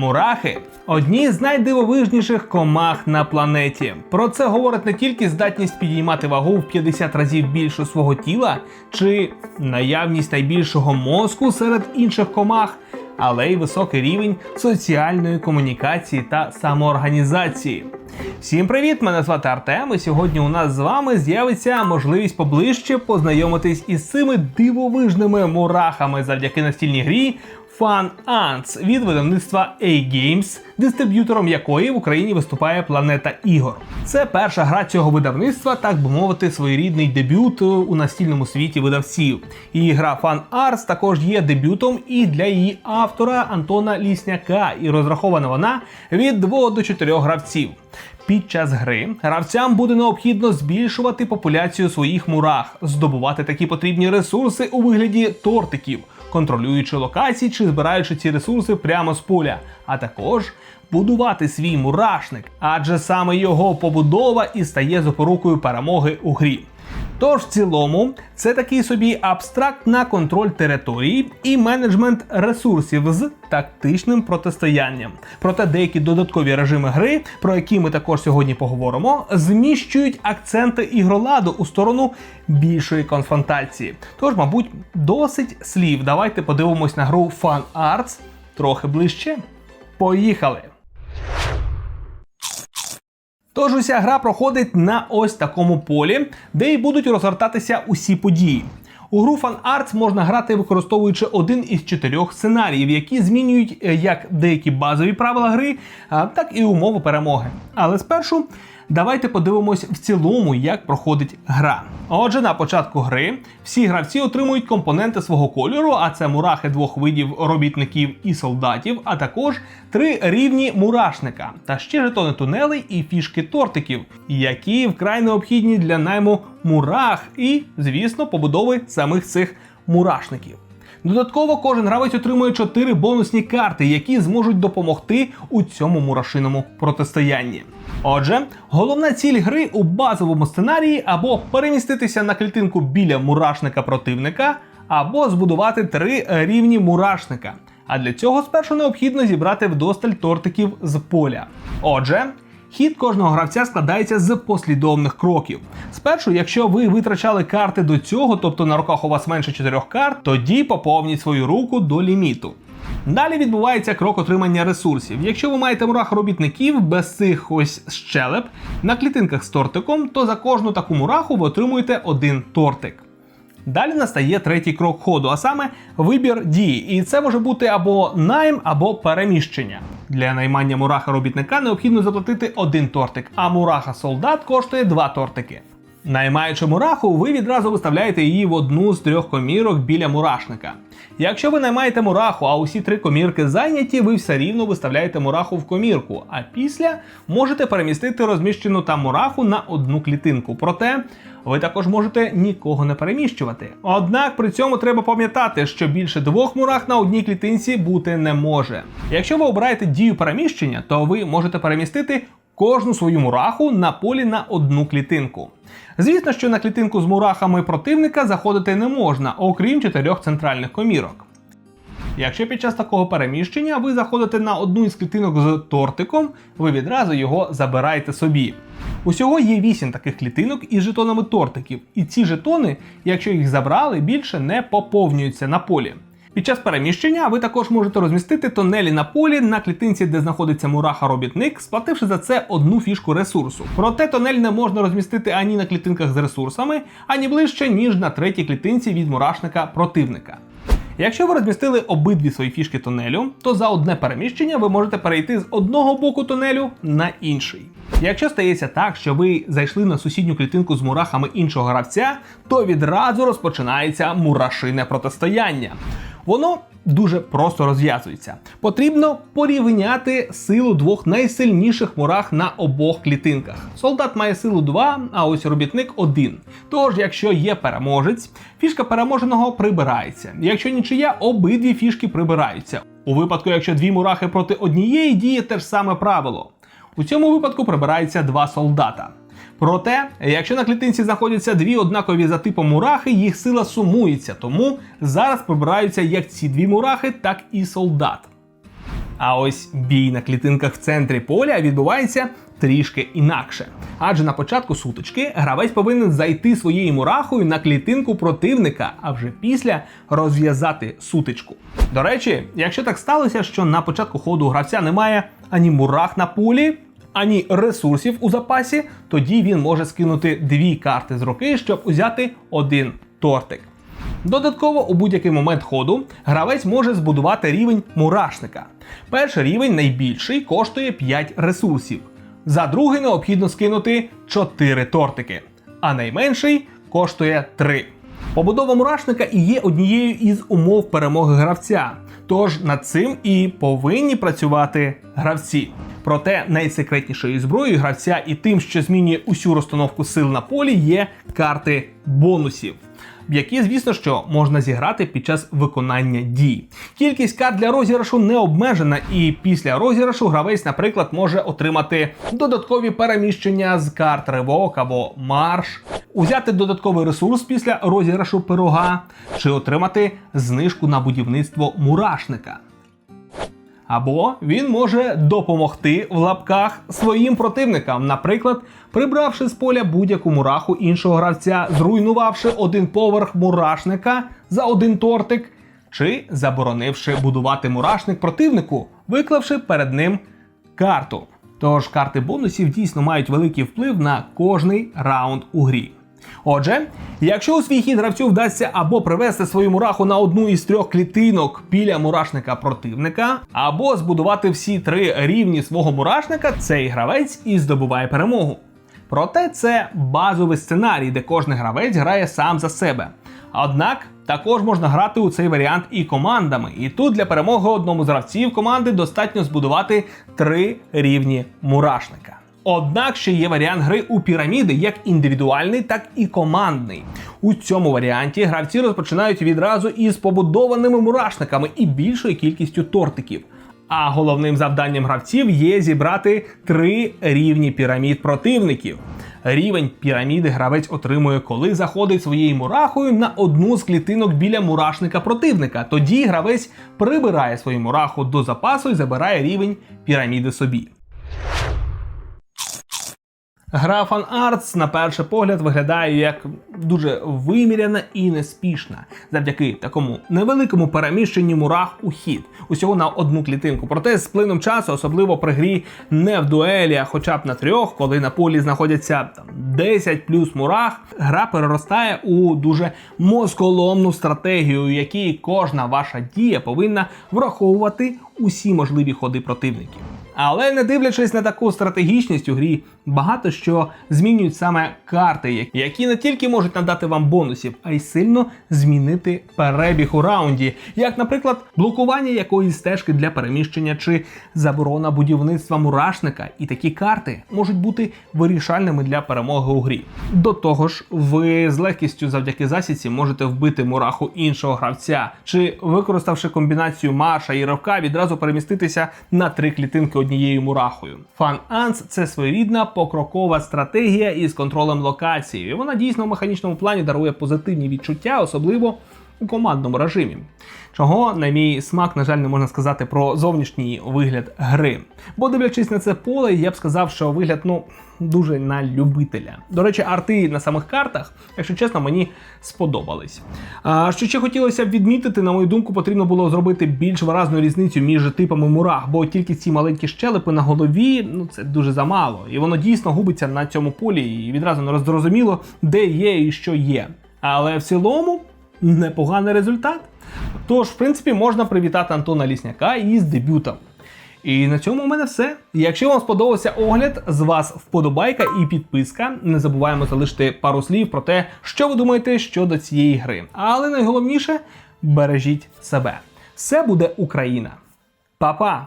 Мурахи одні з найдивовижніших комах на планеті. Про це говорить не тільки здатність підіймати вагу в 50 разів більше свого тіла, чи наявність найбільшого мозку серед інших комах, але й високий рівень соціальної комунікації та самоорганізації. Всім привіт! Мене звати Артем, і сьогодні у нас з вами з'явиться можливість поближче познайомитись із цими дивовижними мурахами завдяки настільній грі Fun Ants від видавництва A-Games, дистриб'ютором якої в Україні виступає Планета Ігор. Це перша гра цього видавництва, так би мовити, своєрідний дебют у настільному світі видавців. І гра Fun Arts також є дебютом і для її автора Антона Лісняка, і розрахована вона від 2 до 4 гравців. Під час гри гравцям буде необхідно збільшувати популяцію своїх мурах, здобувати такі потрібні ресурси у вигляді тортиків, контролюючи локації чи збираючи ці ресурси прямо з поля, а також будувати свій мурашник, адже саме його побудова і стає запорукою перемоги у грі. Тож, в цілому, це такий собі абстракт на контроль території і менеджмент ресурсів з тактичним протистоянням. Проте деякі додаткові режими гри, про які ми також сьогодні поговоримо, зміщують акценти ігроладу у сторону більшої конфронтації. Тож, мабуть, досить слів. Давайте подивимось на гру Fun Arts трохи ближче. Поїхали! Тож уся гра проходить на ось такому полі, де й будуть розгортатися усі події. У гру Fan Arts можна грати використовуючи один із чотирьох сценаріїв, які змінюють е, як деякі базові правила гри, так і умови перемоги. Але спершу давайте подивимось в цілому, як проходить гра. Отже, на початку гри всі гравці отримують компоненти свого кольору, а це мурахи двох видів робітників і солдатів, а також три рівні мурашника та ще жетони тунелей і фішки тортиків, які вкрай необхідні для найму мурах і, звісно, побудови самих цих мурашників. Додатково кожен гравець отримує 4 бонусні карти, які зможуть допомогти у цьому мурашиному протистоянні. Отже, головна ціль гри у базовому сценарії або переміститися на клітинку біля мурашника противника, або збудувати три рівні мурашника. А для цього спершу необхідно зібрати вдосталь тортиків з поля. Отже, Хід кожного гравця складається з послідовних кроків. Спершу, якщо ви витрачали карти до цього, тобто на руках у вас менше 4 карт, тоді поповніть свою руку до ліміту. Далі відбувається крок отримання ресурсів. Якщо ви маєте мурах робітників без цих ось щелеп на клітинках з тортиком, то за кожну таку мураху ви отримуєте один тортик. Далі настає третій крок ходу, а саме вибір дії. І це може бути або найм, або переміщення. Для наймання мураха робітника необхідно заплатити один тортик, а мураха солдат коштує два тортики. Наймаючи мураху, ви відразу виставляєте її в одну з трьох комірок біля мурашника. Якщо ви наймаєте мураху, а усі три комірки зайняті, ви все рівно виставляєте мураху в комірку, а після можете перемістити розміщену там мураху на одну клітинку. Проте ви також можете нікого не переміщувати. Однак при цьому треба пам'ятати, що більше двох мурах на одній клітинці бути не може. Якщо ви обираєте дію переміщення, то ви можете перемістити кожну свою мураху на полі на одну клітинку. Звісно, що на клітинку з мурахами противника заходити не можна, окрім чотирьох центральних комірок. Якщо під час такого переміщення ви заходите на одну із клітинок з тортиком, ви відразу його забираєте собі. Усього є 8 таких клітинок із жетонами тортиків, і ці жетони, якщо їх забрали, більше не поповнюються на полі. Під час переміщення ви також можете розмістити тонелі на полі на клітинці, де знаходиться мураха-робітник, сплативши за це одну фішку ресурсу. Проте тонель не можна розмістити ані на клітинках з ресурсами, ані ближче, ніж на третій клітинці від мурашника противника. Якщо ви розмістили обидві свої фішки тунелю, то за одне переміщення ви можете перейти з одного боку тунелю на інший. Якщо стається так, що ви зайшли на сусідню клітинку з мурахами іншого гравця, то відразу розпочинається мурашине протистояння. Воно дуже просто розв'язується. Потрібно порівняти силу двох найсильніших мурах на обох клітинках. Солдат має силу 2, а ось робітник 1. Тож, якщо є переможець, фішка переможеного прибирається. Якщо нічия, обидві фішки прибираються. У випадку, якщо дві мурахи проти однієї, діє те ж саме правило. У цьому випадку прибираються два солдата. Проте, якщо на клітинці знаходяться дві однакові за типом мурахи, їх сила сумується, тому зараз прибираються як ці дві мурахи, так і солдат. А ось бій на клітинках в центрі поля відбувається трішки інакше. Адже на початку сутички гравець повинен зайти своєю мурахою на клітинку противника, а вже після розв'язати сутичку. До речі, якщо так сталося, що на початку ходу гравця немає ані мурах на полі, ані ресурсів у запасі, тоді він може скинути дві карти з руки, щоб узяти один тортик. Додатково у будь-який момент ходу гравець може збудувати рівень мурашника. Перший рівень найбільший коштує 5 ресурсів. За другий необхідно скинути 4 тортики, а найменший коштує 3. Побудова мурашника і є однією із умов перемоги гравця. Тож над цим і повинні працювати гравці. Проте найсекретнішою зброєю гравця і тим, що змінює усю розстановку сил на полі, є карти бонусів. Які, звісно, що можна зіграти під час виконання дій. Кількість карт для розіграшу не обмежена, і після розіграшу гравець, наприклад, може отримати додаткові переміщення з карт ривок або марш, узяти додатковий ресурс після розіграшу пирога, чи отримати знижку на будівництво мурашника. Або він може допомогти в лапках своїм противникам, наприклад, прибравши з поля будь-яку мураху іншого гравця, зруйнувавши один поверх мурашника за один тортик, чи заборонивши будувати мурашник противнику, виклавши перед ним карту. Тож карти бонусів дійсно мають великий вплив на кожний раунд у грі. Отже, якщо у свій хід гравцю вдасться або привести свою мураху на одну із трьох клітинок біля мурашника противника, або збудувати всі три рівні свого мурашника, цей гравець і здобуває перемогу. Проте це базовий сценарій, де кожен гравець грає сам за себе. Однак також можна грати у цей варіант і командами. І тут для перемоги одному з гравців команди достатньо збудувати три рівні мурашника. Однак ще є варіант гри у піраміди, як індивідуальний, так і командний. У цьому варіанті гравці розпочинають відразу із побудованими мурашниками і більшою кількістю тортиків. А головним завданням гравців є зібрати три рівні пірамід противників. Рівень піраміди гравець отримує, коли заходить своєю мурахою на одну з клітинок біля мурашника противника. Тоді гравець прибирає свою мураху до запасу і забирає рівень піраміди собі. Гра Fan Arts на перший погляд виглядає як дуже виміряна і неспішна, завдяки такому невеликому переміщенню мурах у хід, усього на одну клітинку. Проте з плином часу, особливо при грі не в дуелі, а хоча б на трьох, коли на полі знаходяться там 10 плюс мурах, гра переростає у дуже мозколомну стратегію, у якій кожна ваша дія повинна враховувати усі можливі ходи противників. Але не дивлячись на таку стратегічність у грі, багато що змінюють саме карти, які не тільки можуть надати вам бонусів, а й сильно змінити перебіг у раунді, як, наприклад, блокування якоїсь стежки для переміщення чи заборона будівництва мурашника. І такі карти можуть бути вирішальними для перемоги у грі. До того ж, ви з легкістю завдяки засідці можете вбити мураху іншого гравця, чи використавши комбінацію марша і ривка, відразу переміститися на три клітинки однією мурахою. Фан Анс це своєрідна покрокова стратегія із контролем локації. І Вона дійсно в механічному плані дарує позитивні відчуття, особливо у командному режимі. Чого, на мій смак, на жаль, не можна сказати про зовнішній вигляд гри. Бо дивлячись на це поле, я б сказав, що вигляд, ну. Дуже на любителя. До речі, арти на самих картах, якщо чесно, мені сподобались. А що ще хотілося б відмітити, на мою думку, потрібно було зробити більш виразну різницю між типами мурах, бо тільки ці маленькі щелепи на голові, ну це дуже замало. І воно дійсно губиться на цьому полі, і відразу не зрозуміло, де є і що є. Але в цілому непоганий результат. Тож, в принципі, можна привітати Антона Лісняка із дебютом. І на цьому у мене все. Якщо вам сподобався огляд, з вас вподобайка і підписка. Не забуваємо залишити пару слів про те, що ви думаєте щодо цієї гри. Але найголовніше бережіть себе. Все буде Україна. Па-па!